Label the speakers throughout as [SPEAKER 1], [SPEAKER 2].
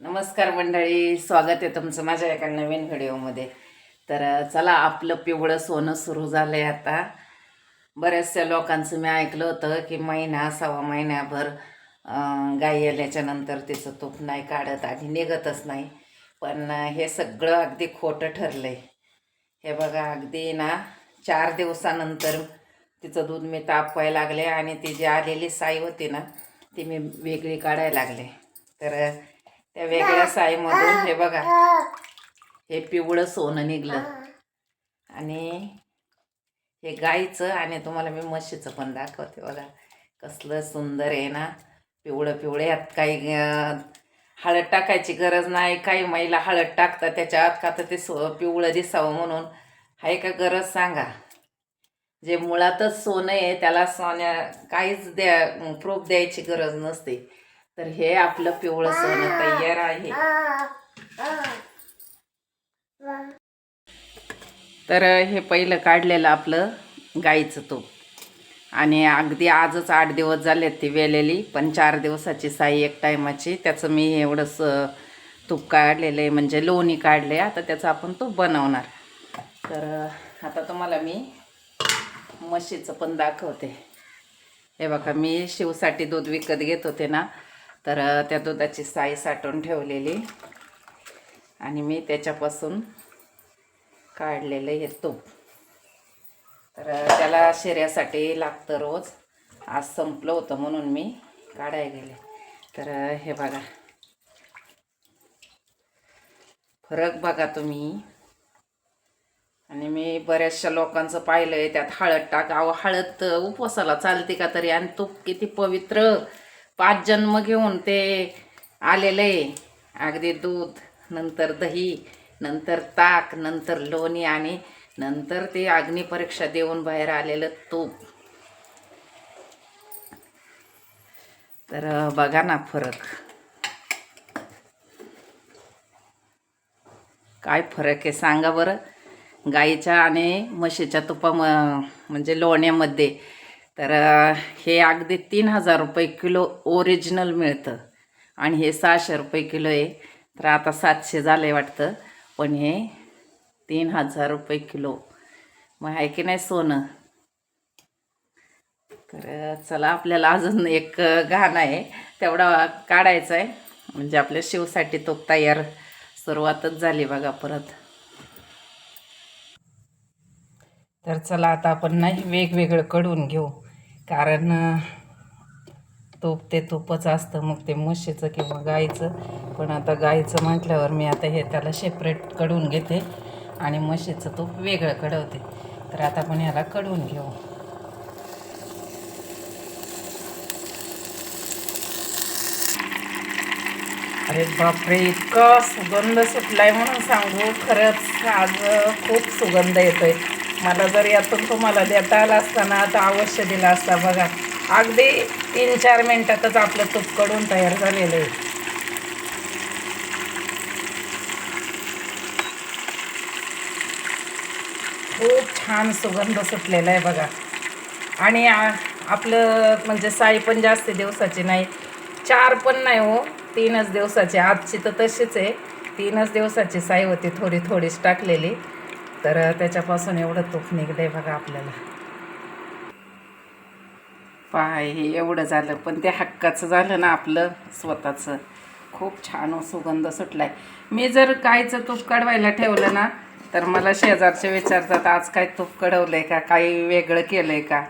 [SPEAKER 1] नमस्कार मंडळी स्वागत आहे तुमचं माझ्या एका नवीन व्हिडिओमध्ये. तर चला आपलं पिवळं सोनं सुरू झालं आहे आता. बऱ्याचशा लोकांचं मी ऐकलं होतं की महिना सव्वा महिन्याभर गाई आल्याच्यानंतर तिचं तूप नाही काढत आणि निघतच नाही. पण हे सगळं अगदी खोटं ठरलं आहे हे बघा अगदी ना चार दिवसानंतर तिचं दूध मी तापवायला लागले आणि ती जी आलेली साई होती ना ती मी वेगळी काढायला लागले. तर त्या वेगळ्या साईमधून हे बघा. हे. पिवळं सोनं निघलं. आणि हे गाईचं आणि तुम्हाला मी म्हशीचं पण दाखवते बघा. कसलं सुंदर आहे ना. पिवळं पिवळं यात काही हळद टाकायची गरज नाही. काही महिला हळद टाकतात त्याच्यात का तर ते सो पिवळं दिसावं म्हणून. आहे का गरज सांगा. जे मुळातच सोनं आहे त्याला सोन्या काहीच द्या प्रूफ द्यायची गरज नसते. तर हे आपलं पिवळं सोनं तयार आहे. तर हे पहिलं काढलेलं आपलं गाईचं तूप. आणि अगदी आजच आठ दिवस झालेत ती वेलेली पण चार दिवसाची साई एक टायमाची. त्याचं मी एवढंच तूप काढलेलं आहे म्हणजे लोणी काढले आता त्याचं आपण तूप बनवणार. तर आता तुम्हाला मी म्हशीचं पण दाखवते. हे बघा मी शिवसाठी दूध विकत घेत होते ना तर त्या दुधाची साई साठवून ठेवलेली. आणि मी त्याच्यापासून काढलेलं हे तूप. तर त्याला शिऱ्यासाठी लागतं रोज. आज संपलं होतं म्हणून मी काढायला गेले. तर हे बघा. फरक बघा तुम्ही. आणि मी बऱ्याचशा लोकांचं पाहिलं आहे त्यात हळद टाका अहो हळद उपवासाला चालते का तरी? आणि तूप किती पवित्र. पाच जन्म घेऊन ते आलेलं. आहे अगदी दूध नंतर दही नंतर ताक नंतर लोणी आणि नंतर ते अग्निपरीक्षा देऊन बाहेर आलेलं तूप. तर बघा ना फरक. काय फरक आहे सांगा बरं. गाईच्या आणि म्हशीच्या तुपा म म्हणजे लोण्यामध्ये तर हे अगदी तीन हजार रुपये किलो ओरिजिनल मिळतं. आणि हे सहाशे रुपये किलो आहे. तर आता सातशे झाले वाटतं. पण हे तीन हजार रुपये किलो. मग आहे की नाही सोनं? तर चला आपल्याला अजून एक घाण आहे. तेवढा काढायचा आहे. म्हणजे आपल्या शिवसाठी तो तयार सुरुवातच झाली बघा परत. तर चला आता आपण नाही वेगवेगळं कडून घेऊ. कारण तूप ते तूपच असतं मग ते म्हशीचं किंवा गाईचं. पण आता गाईचं म्हटल्यावर मी आता हे त्याला सेपरेटकडून घेते आणि म्हशीचं तूप वेगळं कडवते. तर आता आपण ह्याला कडून घेऊ. अरे बापरे इतका सुगंध सुटलाय म्हणून सांगू. खरंच आज खूप सुगंध येतोय. मला जर यातून तुम्हाला देता आला असताना आता अवश्य दिला असता बघा. अगदी तीन चार मिनटातच आपलं तूपकडून तयार झालेलं आहे. खूप छान सुगंध सुटलेला आहे बघा. आणि आपलं म्हणजे साई पण जास्त दिवसाची नाही चार पण नाही हो तीनच दिवसाची. आजची तर तशीच आहे. तीनच दिवसाची साई होती थोडी थोडीच टाकलेली. तर त्याच्यापासून एवढं तूप आहे बघा आपल्याला. पाय हे एवढं झालं पण ते हक्काचं झालं ना आपलं स्वतःचं. खूप छान सुगंध सुगंध सुटलाय. मी जर गाईचं तूप कडवायला ठेवलं ना तर मला शेजारचे विचारतात आज काय तूप कडवलंय का? काही वेगळं केलंय का?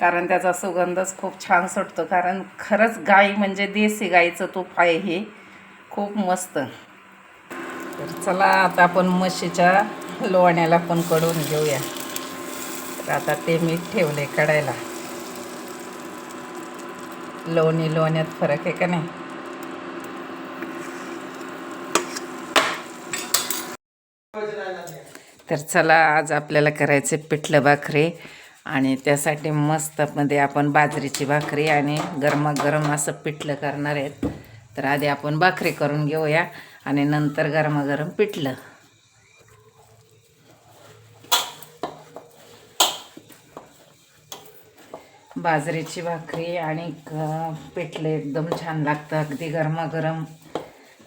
[SPEAKER 1] कारण त्याचा सुगंधच खूप छान सुटतो. कारण खरंच गाई म्हणजे देसी गाईचं तूप आहे हे. खूप मस्त. तर चला आता आपण म्हशीच्या लोण्याला पण कडून घेऊया. तर आता ते मी ठेवले कडायला लोणी लोण्यात फरक आहे का नाही? तर चला आज आपल्याला करायचे पिठलं भाकरी आणि त्यासाठी मस्तमध्ये आपण बाजरीची भाकरी आणि गरमागरम असं पिठलं करणार आहेत. तर आधी आपण भाकरी करून घेऊया आणि नंतर गरमागरम पिठलं. बाजरीची भाकरी आणि पिठले एकदम छान लागतं अगदी गरमागरम.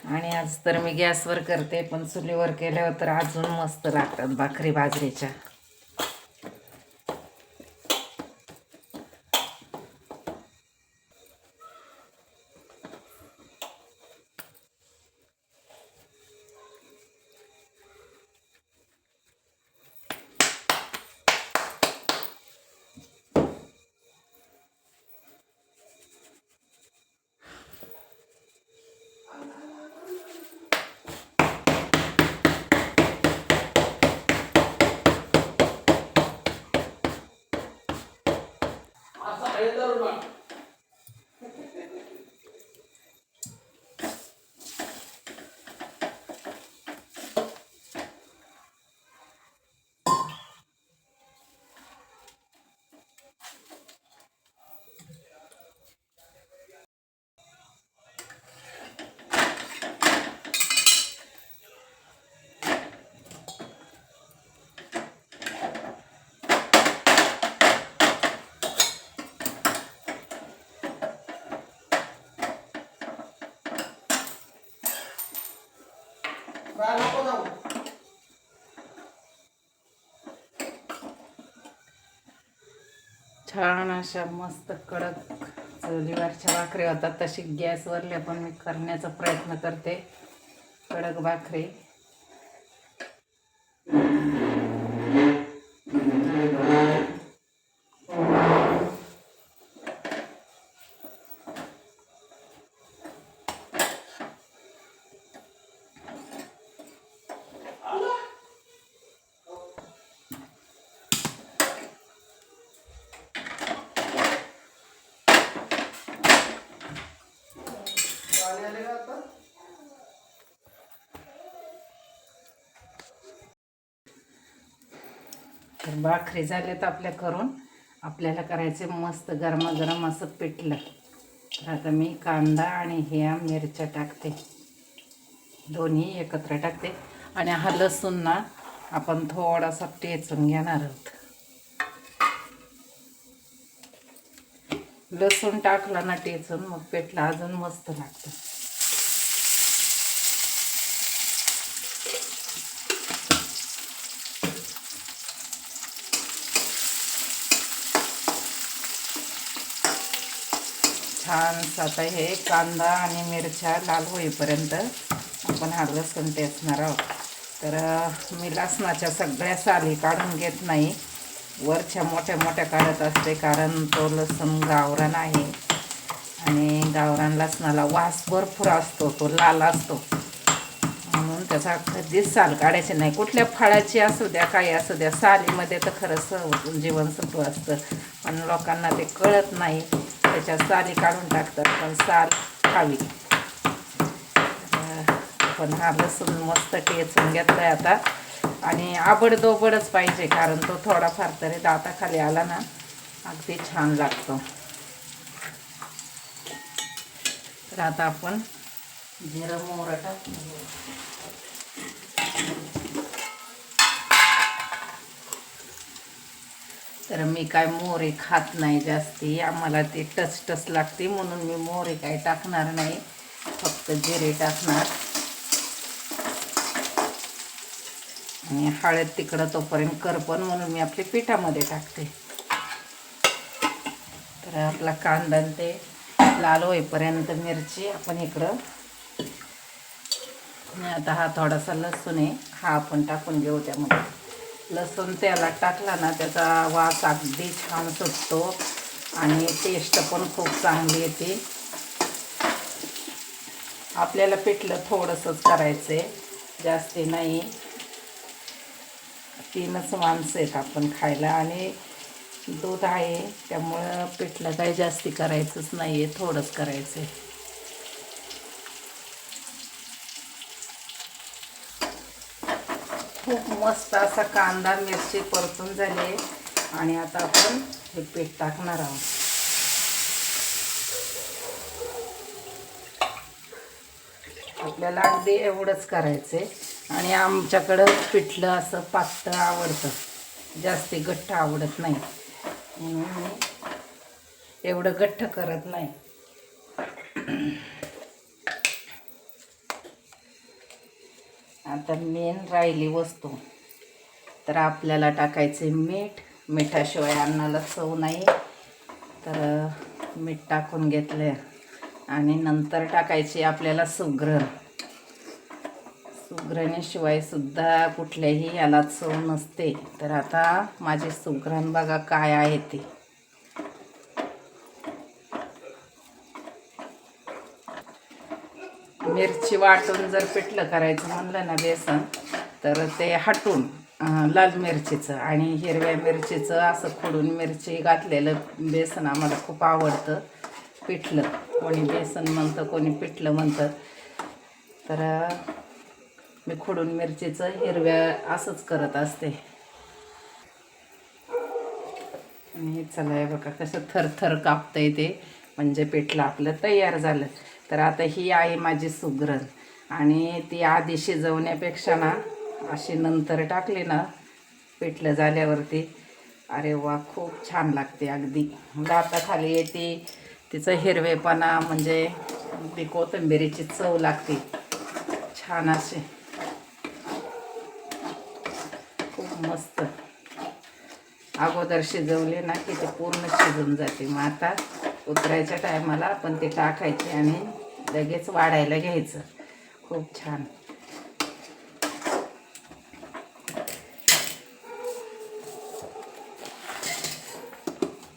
[SPEAKER 1] आणि आज तर मी गॅसवर करते पण चुलीवर केल्यावर तर अजून मस्त लागतात भाकरी बाजरीच्या. छान अशा मस्त कडक चुलीवरच्या भाकरी होतात. तशी गॅसवरल्या पण मी करण्याचा प्रयत्न करते. कडक भाकरी. तर भाकरी झाल्यात आपल्या करून. आपल्याला करायचे मस्त गरमागरम असं पिठलं. तर आता मी कांदा आणि ह्या मिरच्या टाकते. दोन्ही एकत्र टाकते. आणि हा लसूण ना आपण थोडासा टेचून घेणार आहोत. लसूण टाकला ना टेचून मग पेटला अजून मस्त लागतं. छान आता हे कांदा आणि मिरच्या लाल होईपर्यंत आपण हा ते टेचणार आहोत. तर मी लसणाच्या सगळ्या साली काढून घेत नाही. वरच्या मोठ्या मोठ्या काढत असते कारण तो लसूण गावरान आहे. आणि गावरान लसणाला वास भरपूर असतो तो लाल असतो. म्हणून त्याचा कधीच साल काढायची नाही. कुठल्या फळाची असू द्या काही असू द्या सालीमध्ये तर खरंच जीवनसत्व असतं. पण लोकांना ते कळत नाही. त्याच्या साली काढून टाकतात पण साल खावी. पण हा लसूण मस्त टेचून घेतला आहे आता. आणि आबडदोबडच पाहिजे कारण तो थोडाफार तरी दाताखाली आला ना अगदी छान लागतो. तर आता आपण जिरं मोहरं टाकून तर मी काय मोहरी खात नाही जास्ती. आम्हाला ते टच टच लागते म्हणून मी मोहरी काय टाकणार नाही. फक्त जिरे टाकणार. आणि हळद तिकडं तोपर्यंत करपण म्हणून मी आपल्या पिठामध्ये टाकते. तर आपला कांदा ते लाल होईपर्यंत मिरची आपण इकडं आता हा थोडासा लसूण आहे हा आपण टाकून घेऊ त्यामध्ये. लसूण त्याला टाकला ना त्याचा वास अगदी छान सुटतो आणि टेस्ट पण खूप चांगली येते. आपल्याला पिठलं थोडंसंच करायचं आहे जास्ती नाही. तीनच माणसं आहेत आपण खायला आणि दूध आहे त्यामुळं पिठलं काही जास्ती करायचंच नाही आहे थोडंच करायचं आहे खूप मस्त असा कांदा मिरची परतून झाली आणि आता आपण हे पीठ टाकणार आहोत. आपल्याला अगदी एवढंच करायचं आहे आणि आमच्याकडं पिठलं असं पातळ आवडतं. जास्ती गठ्ठ आवडत नाही. म्हणून मी एवढं गठ्ठ करत नाही. आता मेन राहिली वस्तू. तर आपल्याला टाकायचे मीठ. मिठाशिवाय अन्नाला चव नाही. तर मीठ टाकून घेतले आणि नंतर टाकायची आपल्याला सुग्र. सुग्रणीशिवाय सुद्धा कुठल्याही याला चव नसते. तर आता माझी सुग्रण बघा काय आहे ती. मिरची वाटून जर पिठलं करायचं म्हणलं ना बेसन तर ते हटून लाल मिरचीचं आणि हिरव्या मिरचीचं असं खोडून मिरची घातलेलं बेसन आम्हाला खूप आवडतं. पिठलं कोणी बेसन म्हणतं कोणी पिठलं म्हणतं. तर मी खोडून मिरचीचं हिरव्या असंच करत असते. आणि चला आहे बघा कसं थरथर कापतंय ते. म्हणजे पिठलं आपलं तयार झालं. तर आता ही आहे माझी सुगरण आणि ती आधी शिजवण्यापेक्षा ना अशी नंतर टाकली ना पिठलं झाल्यावरती. अरे वा खूप छान लागते अगदी. दाताखाली येते. तिचं हिरवेपणा म्हणजे ती कोथिंबिरीची चव लागते. छान अशी खूप मस्त. अगोदर शिजवले ना की ते पूर्ण शिजून जाते. मग आता उतरायच्या टायमाला आपण ते टाकायचे आणि लगेच वाढायला घ्यायचं. खूप छान.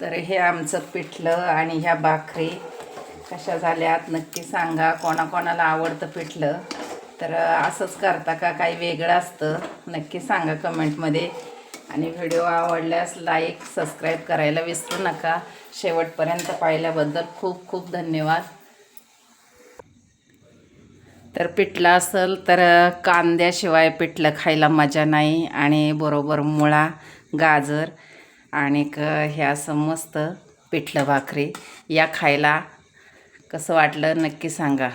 [SPEAKER 1] तर हे आमचं पिठलं आणि ह्या भाकरी कशा झाल्यात नक्की सांगा. कोणाकोणाला आवडतं पिठलं? तर असंच करता का? काही वेगळं असतं? नक्की सांगा कमेंटमध्ये आणि व्हिडिओ आवडल्यास लाईक सबस्क्राईब करायला विसरू नका. शेवटपर्यंत पाहिल्याबद्दल खूप खूप धन्यवाद. तर पिठलं असेल तर कांद्याशिवाय पिठलं खायला मजा नाही आणि बरोबर मुळा गाजर आणि क हे असं मस्त पिठलं भाकरी या खायला कसं वाटलं नक्की सांगा.